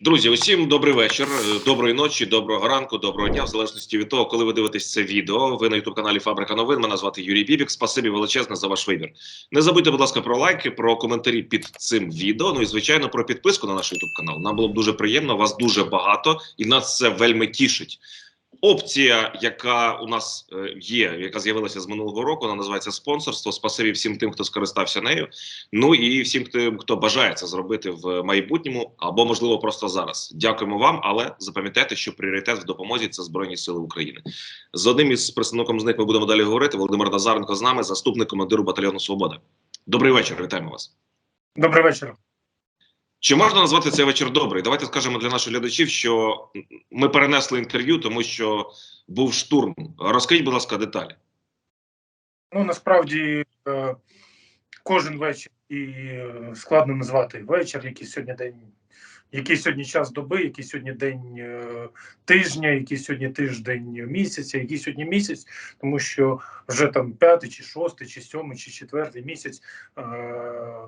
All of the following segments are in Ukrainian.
Друзі, усім добрий вечір, е, доброї ночі, доброго ранку, доброго дня, в залежності від того, коли ви дивитесь це відео. Ви на ютуб каналі Фабрика новин. Мене звати Юрій Бібік. Спасибі величезне за ваш вибір. Не забудьте, будь ласка, про лайки, про коментарі під цим відео. Ну і звичайно про підписку на наш ютуб канал. Нам було б дуже приємно. Вас дуже багато, і нас це вельми тішить. Опція, яка у нас е, є, яка з'явилася з минулого року, вона називається спонсорство. Спасибі всім тим, хто скористався нею. Ну і всім тим, хто бажає це зробити в майбутньому або можливо просто зараз. Дякуємо вам, але запам'ятайте, що пріоритет в допомозі це збройні сили України. З одним із представником з них ми будемо далі говорити. Володимир Назаренко з нами, заступник командиру батальйону Свобода. Добрий вечір, вітаємо вас. Добрий вечір. Чи можна назвати цей вечір добрий? Давайте скажемо для наших глядачів, що ми перенесли інтерв'ю, тому що був штурм. Розкажіть, будь ласка, деталі. Ну насправді е, кожен вечір і е, складно назвати вечір, який сьогодні день, який сьогодні час доби, який сьогодні день е, тижня, який сьогодні тиждень місяця, який сьогодні місяць, тому що вже там п'ятий, чи шостий, чи сьомий, чи четвертий місяць е,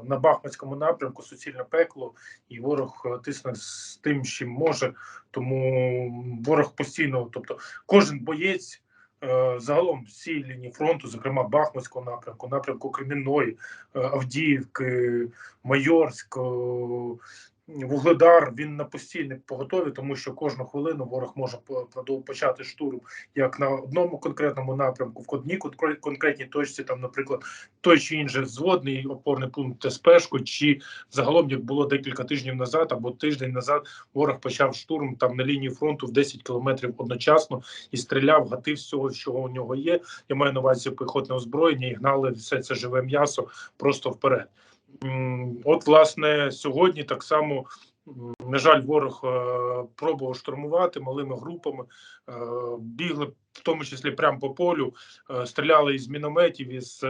на Бахмутському напрямку суцільне пекло, і ворог е, тисне з тим, чим може. Тому ворог постійно, тобто кожен боєць. Загалом всі лінії фронту, зокрема Бахмутського напрямку, напрямку Кремінної, Авдіївки, Майорськ, Вугледар. Він на постійній поготові, тому що кожну хвилину ворог може по- почати штурм як на одному конкретному напрямку, в одній конкре- конкретній точці, там, наприклад, той чи інший зводний опорний пункт СПшку, чи загалом як було декілька тижнів назад або тиждень назад, ворог почав штурм там на лінії фронту в 10 кілометрів одночасно і стріляв, гатив всього, що у нього є. Я маю на увазі піхотне озброєння і гнали все це живе м'ясо просто вперед. От, власне, сьогодні так само. На жаль, ворог е, пробував штурмувати малими групами, е, бігли в тому числі прямо по полю, е, стріляли із мінометів, із е,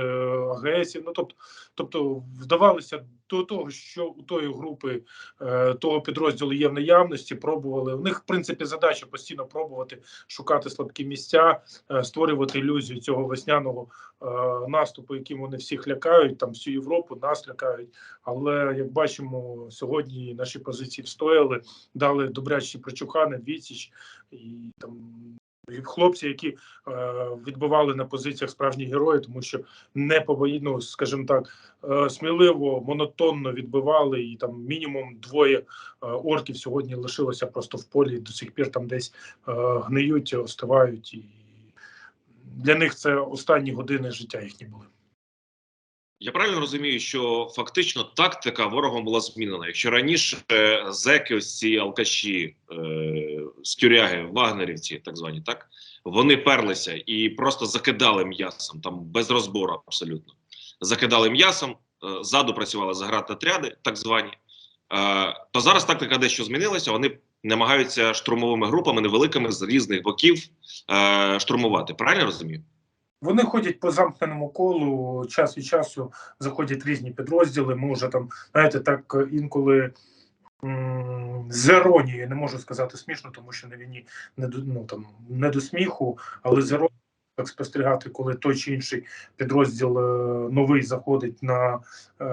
АГСів. Ну тобто, тобто вдавалися до того, що у тої групи е, того підрозділу є в наявності. Пробували у них, в принципі, задача постійно пробувати шукати слабкі місця, створювати ілюзію цього весняного наступу, яким вони всіх лякають, там всю Європу нас лякають. Але як бачимо, сьогодні наші позиції встояли, дали добрячі прочухани, відсіч і там. Хлопці, які е, відбували на позиціях справжні герої, тому що не побої, ну, скажімо так, е, сміливо, монотонно відбивали, і там мінімум двоє е, орків сьогодні лишилося просто в полі, до сих пір там десь е, гниють, остивають, і для них це останні години життя їхні були. Я правильно розумію, що фактично тактика ворогом була змінена. Якщо раніше е, зеки, ось ці алкаші е, з тюряги, вагнерівці, так звані, так вони перлися і просто закидали м'ясом, там без розбору абсолютно. Закидали м'ясом, е, ззаду працювали заградотряди, так звані. Е, то зараз тактика дещо змінилася. Вони намагаються штурмовими групами невеликими з різних боків штурмувати. Правильно розумію? Вони ходять по замкненому колу, час від часу заходять різні підрозділи. Ми вже там, знаєте, так інколи м, з іронією, не можу сказати смішно, тому що на війні не до ну там не до сміху, але з іронією так спостерігати, коли той чи інший підрозділ е, новий заходить на е,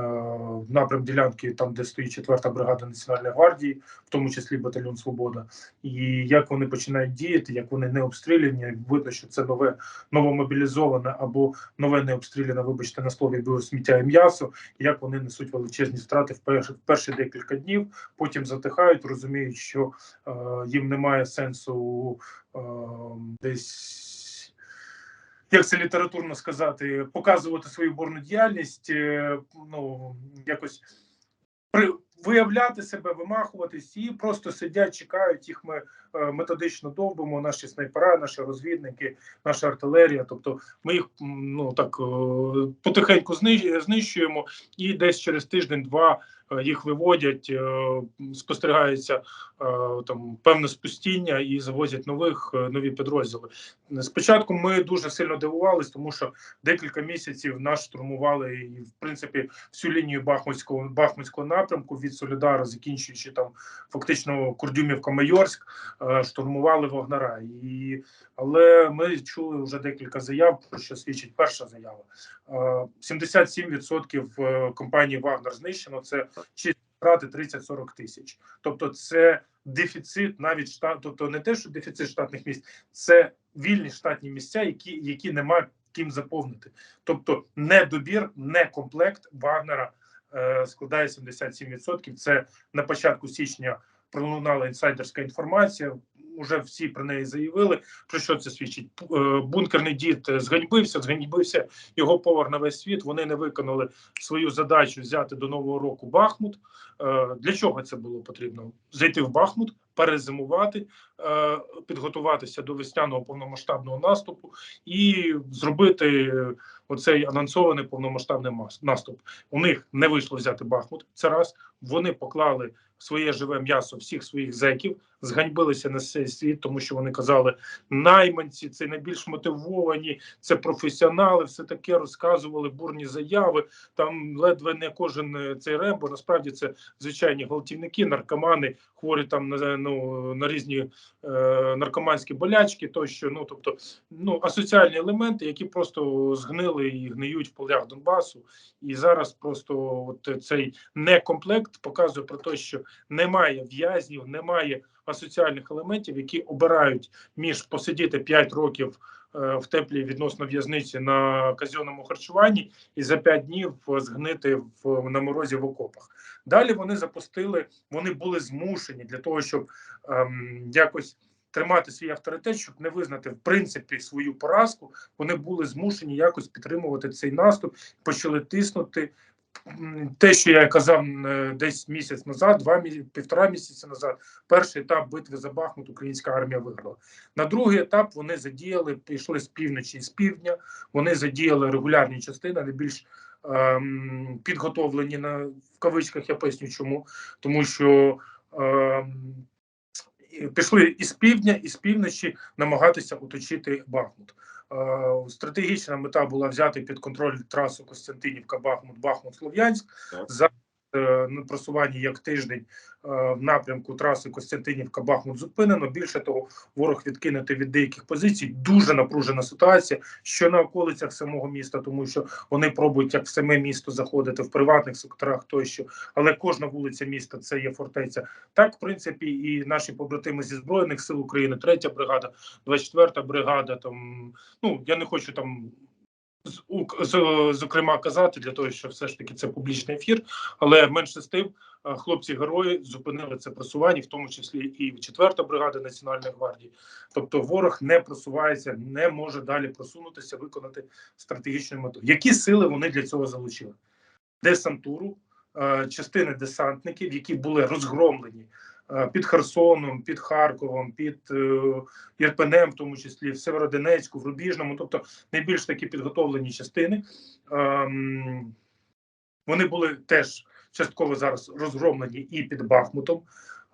напрям ділянки, там де стоїть 4-та бригада Національної гвардії, в тому числі батальйон Свобода, і як вони починають діяти, як вони не обстріляні, видно, що це нове новомобілізоване або нове не обстріляне, вибачте, на слові було сміття і м'ясо, як вони несуть величезні втрати в перші, в перші декілька днів, потім затихають, розуміють, що е, їм немає сенсу е, десь. Як це літературно сказати, показувати свою борну діяльність, е, ну якось при виявляти себе, вимахуватись і просто сидять, чекають їх. Ми методично довбимо, наші снайпера, наші розвідники, наша артилерія. Тобто ми їх ну так е, потихеньку знищуємо, і десь через тиждень-два е, їх виводять, е, спостерігається е, там певне спустіння і завозять нових е, нові підрозділи. Спочатку ми дуже сильно дивувались, тому що декілька місяців нас штурмували і в принципі всю лінію Бахмутського Бахмутського напрямку від Солідара, закінчуючи там фактично Курдюмівка Майорськ, е, штурмували Вагнера. І але ми чули вже декілька заяв, про що свідчить перша заява. Е, 77% е, компанії Вагнер знищено. Це чисто брати 30-40 тисяч. Тобто, це дефіцит навіть штат, тобто не те, що дефіцит штатних місць, це вільні штатні місця, які, які нема ким заповнити. Тобто, недобір, не комплект Вагнера е, складає 77%. Це на початку січня пролунала інсайдерська інформація. Уже всі про неї заявили. Про що це свідчить? Е, Бункерний дід зганьбився, зганьбився його повар на весь світ. Вони не виконали свою задачу взяти до нового року Бахмут. Е, Для чого це було потрібно? Зайти в Бахмут, перезимувати, е, підготуватися до весняного повномасштабного наступу і зробити оцей анонсований повномасштабний наступ. У них не вийшло взяти Бахмут. Це раз вони поклали своє живе м'ясо всіх своїх зеків, зганьбилися на цей світ, тому що вони казали, найманці це найбільш мотивовані, це професіонали, все таке розказували бурні заяви. Там ледве не кожен е, цей рембо. Насправді це звичайні гвалтівники, наркомани, хворі там на ну на різні е, наркоманські болячки, тощо. Ну тобто, ну асоціальні елементи, які просто згнили і гниють в полях Донбасу. І зараз просто от цей некомплект показує про те, що немає в'язнів, немає асоціальних елементів, які обирають між посидіти 5 років е, в теплій відносно в'язниці на казенному харчуванні і за 5 днів згнити в на морозі в окопах. Далі вони запустили, вони були змушені для того, щоб ем, якось. Тримати свій авторитет, щоб не визнати в принципі свою поразку, вони були змушені якось підтримувати цей наступ, почали тиснути. Те, що я казав е, десь місяць назад, два півтора місяці назад, перший етап битви за Бахмут українська армія виграла. На другий етап вони задіяли, пішли з півночі і з півдня. Вони задіяли регулярні частини, найбільш ем, підготовлені на в кавичках. Я поясню, чому тому, що ем, пішли із півдня, і з півночі намагатися оточити Бахмут. Е, Стратегічна мета була взяти під контроль трасу Костянтинівка, Бахмут, Бахмут, Слов'янськ. За на просуванні як тиждень е, в напрямку траси Костянтинівка, Бахмут зупинено. Більше того, ворог відкинути від деяких позицій. Дуже напружена ситуація, що на околицях самого міста, тому що вони пробують як в саме місто заходити в приватних секторах тощо, але кожна вулиця міста це є фортеця. Так, в принципі, і наші побратими зі збройних сил України, третя бригада, 24-та бригада. Там ну я не хочу там. Зокрема, казати для того, що все ж таки це публічний ефір, але менше з тим е, хлопці-герої зупинили це просування, в тому числі і 4-та бригада Національної гвардії. Тобто, ворог не просувається, не може далі просунутися, виконати стратегічну мету. Які сили вони для цього залучили? Десантуру, е, частини десантників, які були розгромлені під Херсоном, під Харковом, під е, Ірпенем, в тому числі в Северодонецьку, в Рубіжному, тобто найбільш такі підготовлені частини. Ем, Вони були теж частково зараз розгромлені і під Бахмутом.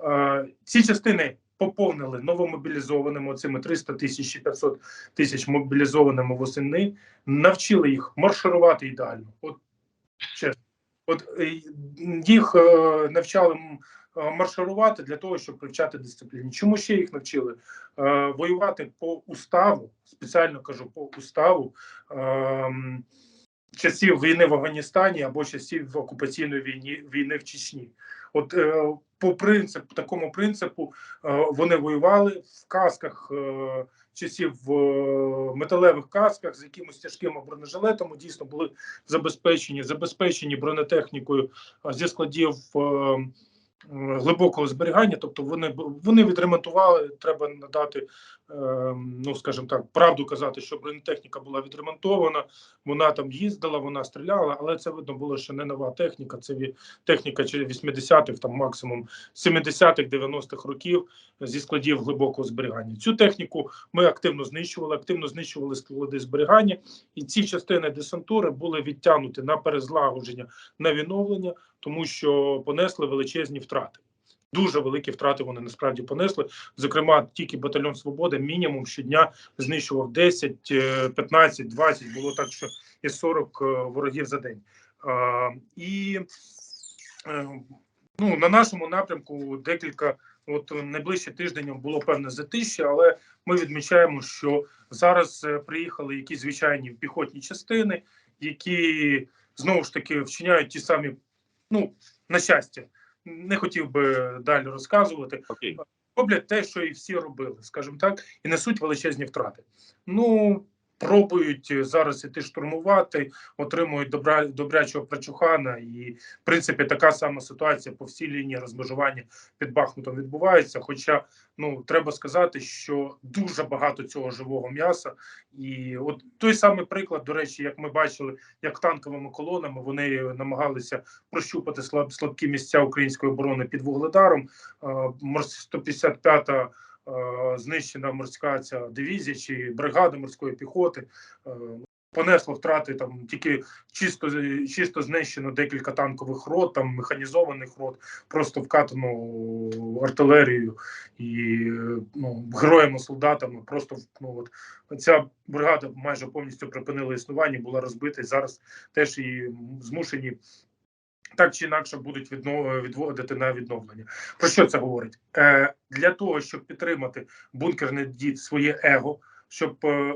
Е, Ці частини поповнили новомобілізованими оцими 300 тисяч і 500 тисяч мобілізованими восени, навчили їх марширувати ідеально. От чесно, от е, їх е, навчали е, марширувати для того, щоб привчати дисципліні. Чому ще їх навчили? Воювати по уставу, спеціально кажу по уставу. Часів війни в Афганістані або часів окупаційної війни війни в Чечні, от по принципу, такому принципу, вони воювали в касках часів в е, металевих касках з якимось тяжким бронежилетом Дійсно були забезпечені, забезпечені бронетехнікою зі складів е, глибокого зберігання. Тобто вони вони відремонтували. Треба надати, е, ну скажімо так, правду казати, що бронетехніка була відремонтована. Вона там їздила, вона стріляла, але це видно було, що не нова техніка. Це техніка чи 80-х, там максимум 70-х, 90-х років зі складів глибокого зберігання. Цю техніку ми активно знищували, активно знищували склади зберігання, і ці частини десантури були відтягнуті на перезлагодження, на відновлення, тому що понесли величезні втрати. Дуже великі втрати вони насправді понесли. Зокрема, тільки батальйон Свобода мінімум щодня знищував 10, е, 15, 20, було так, що і 40 е, ворогів за день. І е, ну, на нашому напрямку декілька, от найближче тиждень було певне затища, але ми відмічаємо, що зараз е, приїхали якісь звичайні піхотні частини, які знову ж таки вчиняють ті самі, ну на щастя, не хотів би далі розказувати. Окей. Роблять те, що і всі робили, скажімо так, і несуть величезні втрати. Ну пробують е, зараз іти штурмувати, отримують добра добрячого прочухана, і в принципі така сама ситуація по всій лінії розмежування під Бахмутом відбувається. Хоча ну треба сказати, що дуже багато цього живого м'яса, і от той самий приклад, до речі, як ми бачили, як танковими колонами вони намагалися прощупати слаб, слабкі місця української оборони під вугледаром. Морс- 155-та е, знищена морська ця дивізія чи бригада морської піхоти. е, Понесло втрати там тільки чисто чисто знищено декілька танкових рот, там механізованих рот, просто вкатано артилерією і е, ну, героями, солдатами. Просто ну, от ця бригада майже повністю припинила існування, була розбита і зараз теж і змушені так чи інакше будуть відводити на відновлення. Про що це говорить? Е, для того, щоб підтримати бункерний дід своє его, щоб е,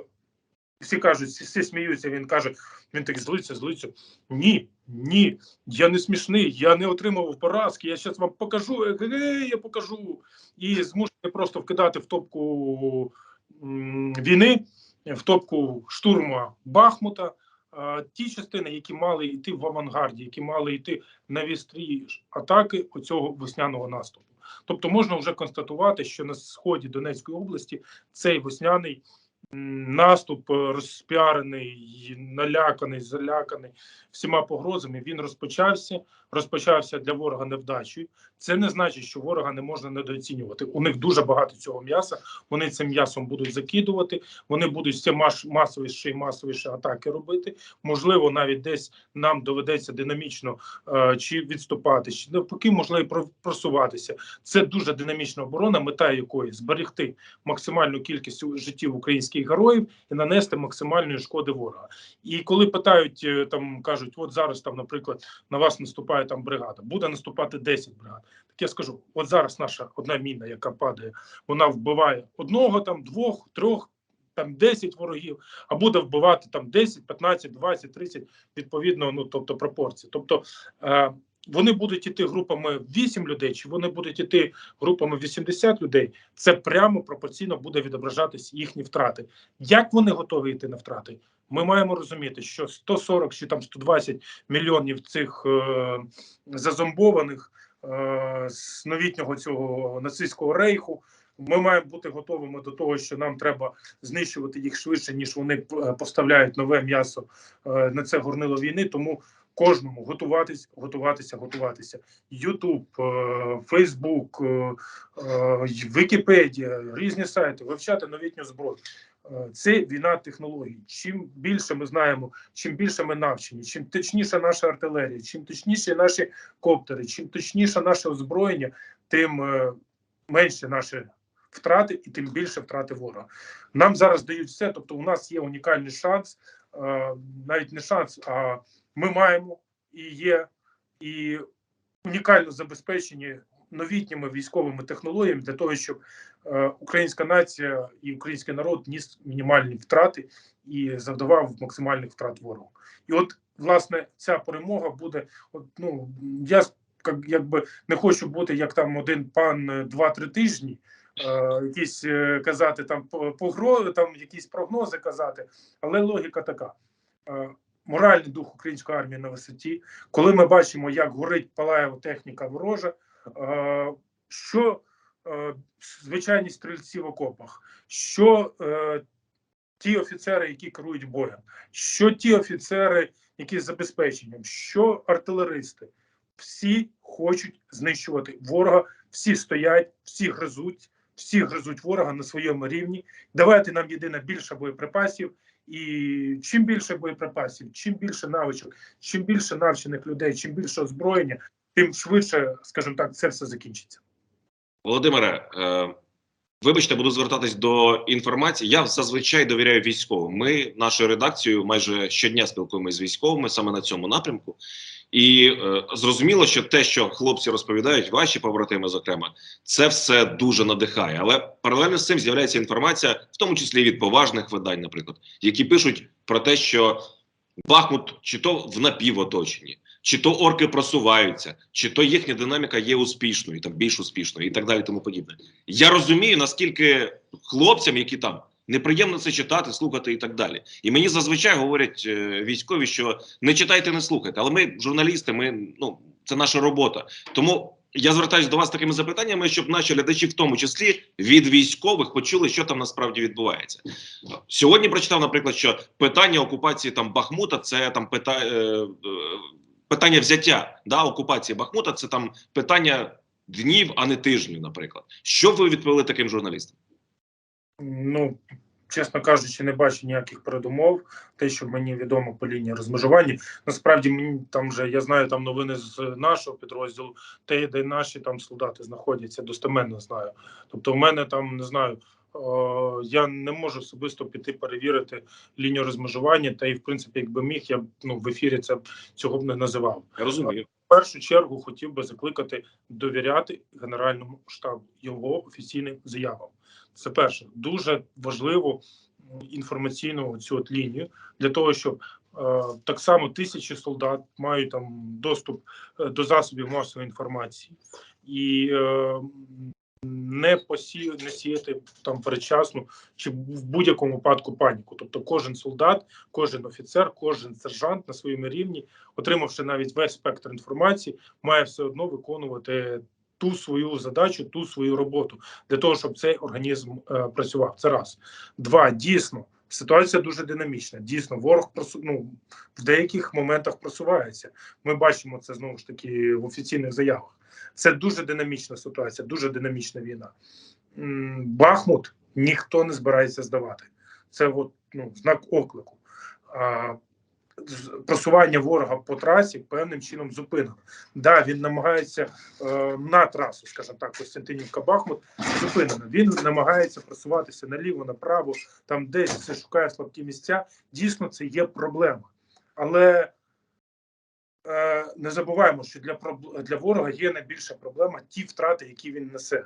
всі кажуть, всі, всі сміються. Він каже, він так злиться, злиться. Ні, ні, я не смішний, я не отримав поразки. Я зараз вам покажу, е, я покажу. І змушений просто вкидати в топку м, війни, в топку штурму Бахмута. Е, Ті частини, які мали йти в авангарді, які мали йти на вістрі атаки оцього весняного наступу. Тобто можна вже констатувати, що на сході Донецької області цей весняний наступ, е, розпіарений, наляканий, заляканий всіма погрозами, він розпочався. Розпочався для ворога невдачею. Це не значить, що ворога не можна недооцінювати. У них дуже багато цього м'яса. Вони цим м'ясом будуть закидувати. Вони будуть все масовіше і масовіше атаки робити. Можливо, навіть десь нам доведеться динамічно е, чи відступати, чи навпаки, можливо, про- просуватися. Це дуже динамічна оборона, мета якої зберегти максимальну кількість життів українських героїв і нанести максимальної шкоди ворога. І коли питають е, там, кажуть, от зараз там, наприклад, на вас наступає там бригада, буде наступати 10 бригад. Так я скажу, от зараз наша одна міна, яка падає, вона вбиває одного, там двох, трьох. Там 10 ворогів, а буде вбивати там 10, 15, 20, 30, відповідно, ну тобто пропорції. Тобто е, вони будуть іти групами 8 людей, чи вони будуть іти групами 80 людей. Це прямо пропорційно буде відображатись їхні втрати. Як вони готові йти на втрати? Ми маємо розуміти, що 140 чи там 120 мільйонів цих е, зазомбованих е, з новітнього цього нацистського рейху. Ми маємо бути готовими до того, що нам треба знищувати їх швидше, ніж вони е, поставляють нове м'ясо е, на це горнило війни. Тому кожному готуватись, готуватися, готуватися. Ютуб, Фейсбук, е, Вікіпедія, різні сайти, вивчати новітню зброю. Е, Це війна технологій. Чим більше ми знаємо, чим більше ми навчені, чим точніша наша артилерія, чим точніші наші коптери, чим точніше наше озброєння, тим е, менше наші втрати і тим більше втрати ворога. Нам зараз дають все. Тобто, у нас є унікальний шанс, е, навіть не шанс, а ми маємо і є і унікально забезпечені новітніми військовими технологіями для того, щоб е, українська нація і український народ ніс мінімальні втрати і завдавав максимальних втрат ворогу. І от власне ця перемога буде. От ну я як, якби не хочу бути як там один пан е, два-три тижні. Е, якісь казати там по- погро, там якісь прогнози казати, але логіка така: моральний дух української армії на висоті, коли ми бачимо, як горить палає техніка ворожа, е, що е, звичайні стрільці в окопах, що е, ті офіцери, які керують боєм, що ті офіцери, які з забезпеченням, що артилеристи, всі хочуть знищувати ворога, всі стоять, всі гризуть, всі гризуть ворога на своєму рівні. Давайте нам єдине більше боєприпасів. І чим більше боєприпасів, чим більше навичок, чим більше навчених людей, чим більше озброєння, тим швидше, скажімо так, це все закінчиться. Володимире, е, вибачте, буду звертатись до інформації. Я зазвичай довіряю військовим. Ми нашою редакцією майже щодня спілкуємося з військовими саме на цьому напрямку. І е, зрозуміло, що те, що хлопці розповідають, ваші побратими, зокрема, це все дуже надихає. Але паралельно з цим з'являється інформація, в тому числі від поважних видань, наприклад, які пишуть про те, що Бахмут чи то в напівоточенні, чи то орки просуваються, чи то їхня динаміка є успішною, там більш успішною і так далі. Тому подібне. Я розумію, наскільки хлопцям, які там неприємно це читати, слухати і так далі. І мені зазвичай говорять е, військові, що не читайте, не слухайте. Але ми, журналісти, ми ну це наша робота. Тому я звертаюся до вас з такими запитаннями, щоб наші глядачі, в тому числі від військових, почули, що там насправді відбувається. Сьогодні прочитав, наприклад, що питання окупації там Бахмута це там пита, е, е, питання взяття да, окупації Бахмута, це там питання днів, а не тижнів, наприклад. Що ви відповіли таким журналістам? Ну, чесно кажучи, не бачу ніяких передумов. Те, що мені відомо по лінії розмежування. Насправді мені там вже я знаю там новини з нашого підрозділу, те, де наші там солдати знаходяться, достеменно знаю. Тобто, в мене там не знаю. О, Я не можу особисто піти перевірити лінію розмежування, та і в принципі, якби міг, я б ну в ефірі це цього б не називав. Я розумію. В першу чергу хотів би закликати довіряти Генеральному штабу його офіційним заявам. Це перше дуже важливо інформаційну цю от лінію для того, щоб е, так само тисячі солдат мають там доступ е, до засобів масової інформації і е, не посі... не сіяти там передчасно чи в будь-якому випадку паніку. Тобто, кожен солдат, кожен офіцер, кожен сержант на своєму рівні, отримавши навіть весь спектр інформації, має все одно виконувати ту свою задачу, ту свою роботу для того, щоб цей організм е, працював. Це раз. Два. Дійсно, ситуація дуже динамічна. Дійсно, ворог просу... ну, в деяких моментах просувається. Ми бачимо це знову ж таки в офіційних заявах. Це дуже динамічна ситуація, дуже динамічна війна. Бахмут ніхто не збирається здавати. Це от, ну, знак оклику. А, просування ворога по трасі певним чином зупинено. Да, він намагається е, на трасу, скажімо так, Костянтинівка Бахмут зупинено. Він намагається просуватися наліво, направо, там десь це шукає слабкі місця. Дійсно, це є проблема. Але не забуваємо, що для для ворога є найбільша проблема ті втрати, які він несе.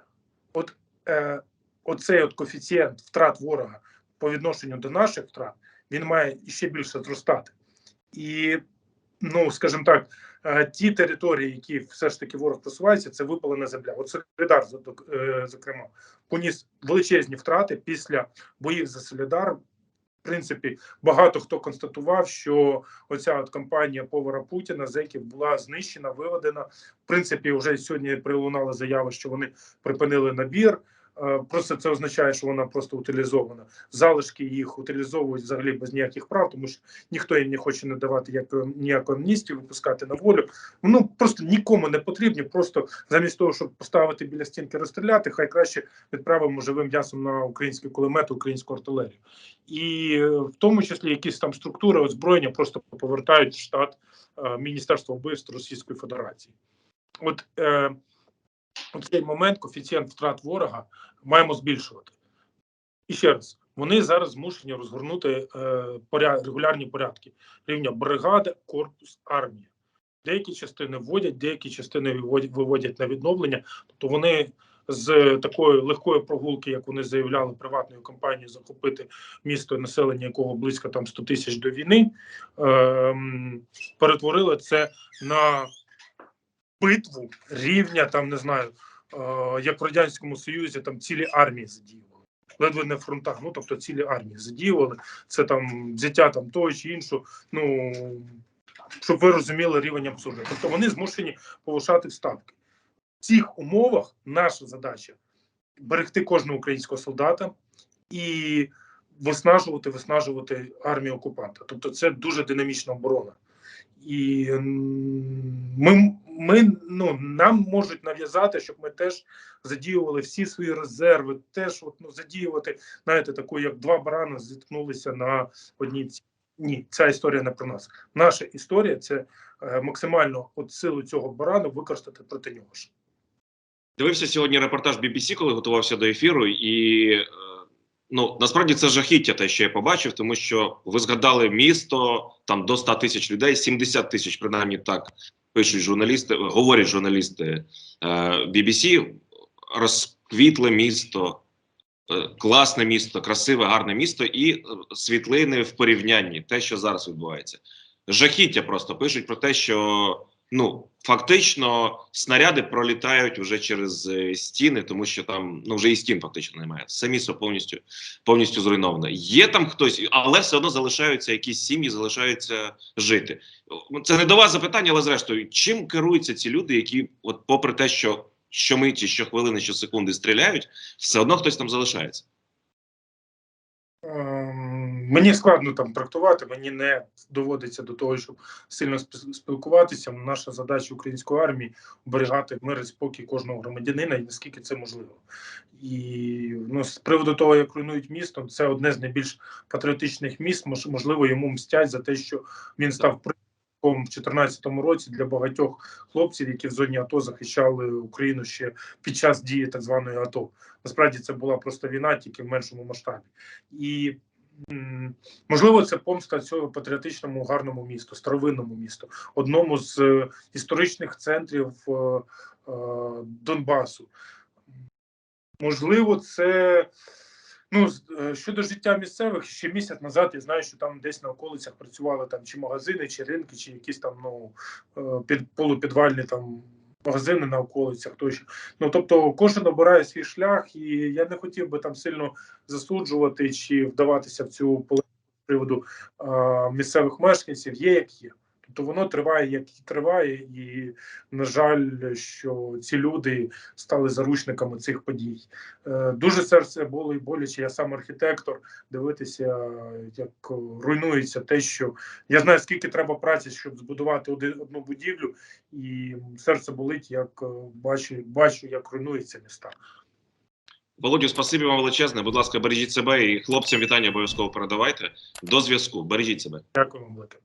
От е, оцей от коефіцієнт втрат ворога по відношенню до наших втрат, він має ще більше зростати. І, ну, скажімо так, е, ті території, які все ж таки ворог просувається, це випалена земля. От Солідар, е, зокрема, поніс величезні втрати після боїв за Солідар. Принципі, багато хто констатував, що оця от кампанія повара Путіна зеків була знищена, виведена. В принципі, вже сьогодні прилунала заява, що вони припинили набір. Е, Просто це означає, що вона просто утилізована. Залишки їх утилізовують взагалі без ніяких прав, тому що ніхто їм не хоче надавати як ніяку амністію, випускати на волю. Ну просто нікому не потрібні. Просто замість того, щоб поставити біля стінки розстріляти, хай краще відправимо живим м'ясом на українські кулемети, українську артилерію. І е, в тому числі якісь там структури озброєння просто повертають в штат е, Міністерства вбивств Російської Федерації. От е, у цей момент коефіцієнт втрат ворога маємо збільшувати. І ще раз, вони зараз змушені розгорнути е, поряд, регулярні порядки рівня бригада, корпус, армія. Деякі частини вводять, деякі частини виводять, на відновлення. Тобто вони з такої легкої прогулки, як вони заявляли, приватною компанією захопити місто, населення якого близько там 100 тисяч до війни, ем, перетворили це на битву рівня, там не знаю, е, як в радянському союзі, там цілі армії задіювали. Ледве не в фронтах, ну тобто цілі армії задіювали. Це там взяття там того чи іншого. Ну щоб ви розуміли рівень абсурду. Тобто вони змушені повишати ставки. В цих умовах наша задача берегти кожного українського солдата і виснажувати, виснажувати армію окупанта. Тобто, це дуже динамічна оборона. І ми, ми ну, нам можуть нав'язати, щоб ми теж задіювали всі свої резерви, теж от, ну, задіювати, знаєте, таку, як два барани зіткнулися на одній ці. Ні, ця історія не про нас. Наша історія це е, максимально от силу цього барану використати проти нього ж. Дивився сьогодні репортаж BBC, коли готувався до ефіру, і е, ну насправді це жахіття, те, що я побачив, тому що ви згадали місто там до 100 тисяч людей, 70 тисяч, принаймні так пишуть журналісти, говорять журналісти е, BBC, розквітле місто, е, класне місто, красиве, гарне місто, і е, світлини в порівнянні, те, що зараз відбувається. Жахіття просто пишуть про те, що ну фактично снаряди пролітають вже через е, стіни, тому що там ну вже і стін фактично немає. Самі все повністю повністю зруйновано. Є там хтось, але все одно залишаються якісь сім'ї, залишаються жити. Це не до вас запитання, але зрештою, чим керуються ці люди, які, от, попри те, що щомиті, щохвилини, щосекунди стріляють, все одно хтось там залишається. Ем, Мені складно там трактувати, мені не доводиться до того, щоб сильно спі- спілкуватися. Наша задача української армії оберігати мир і спокій кожного громадянина, і наскільки це можливо. І ну, з приводу того, як руйнують місто, це одне з найбільш патріотичних міст. Можливо, йому мстять за те, що він став в 2014 році для багатьох хлопців, які в зоні АТО захищали Україну ще під час дії так званої АТО. Насправді це була просто війна, тільки в меншому масштабі. І можливо, це помста цього патріотичному гарному місту, старовинному місту, одному з е, історичних центрів е, е, Донбасу. Можливо, це ну щодо життя місцевих, ще місяць назад я знаю, що там десь на околицях працювали там чи магазини, чи ринки, чи якісь там ну під полупідвальні там. Магазини на околицях тощо. Ну тобто кожен обирає свій шлях, і я не хотів би там сильно засуджувати чи вдаватися в цю полеміку приводу а, місцевих мешканців. Є як є. Тобто воно триває, як і триває, і на жаль, що ці люди стали заручниками цих подій. Е, дуже серце болить і боляче. Я сам архітектор. Дивитися, як руйнується те, що я знаю, скільки треба праці, щоб збудувати один одну будівлю, і серце болить, як е, бачу, бачу, як руйнуються міста. Володю, спасибі вам величезне. Будь ласка, бережіть себе і хлопцям вітання обов'язково передавайте. До зв'язку. Бережіть себе. Дякую вам велике.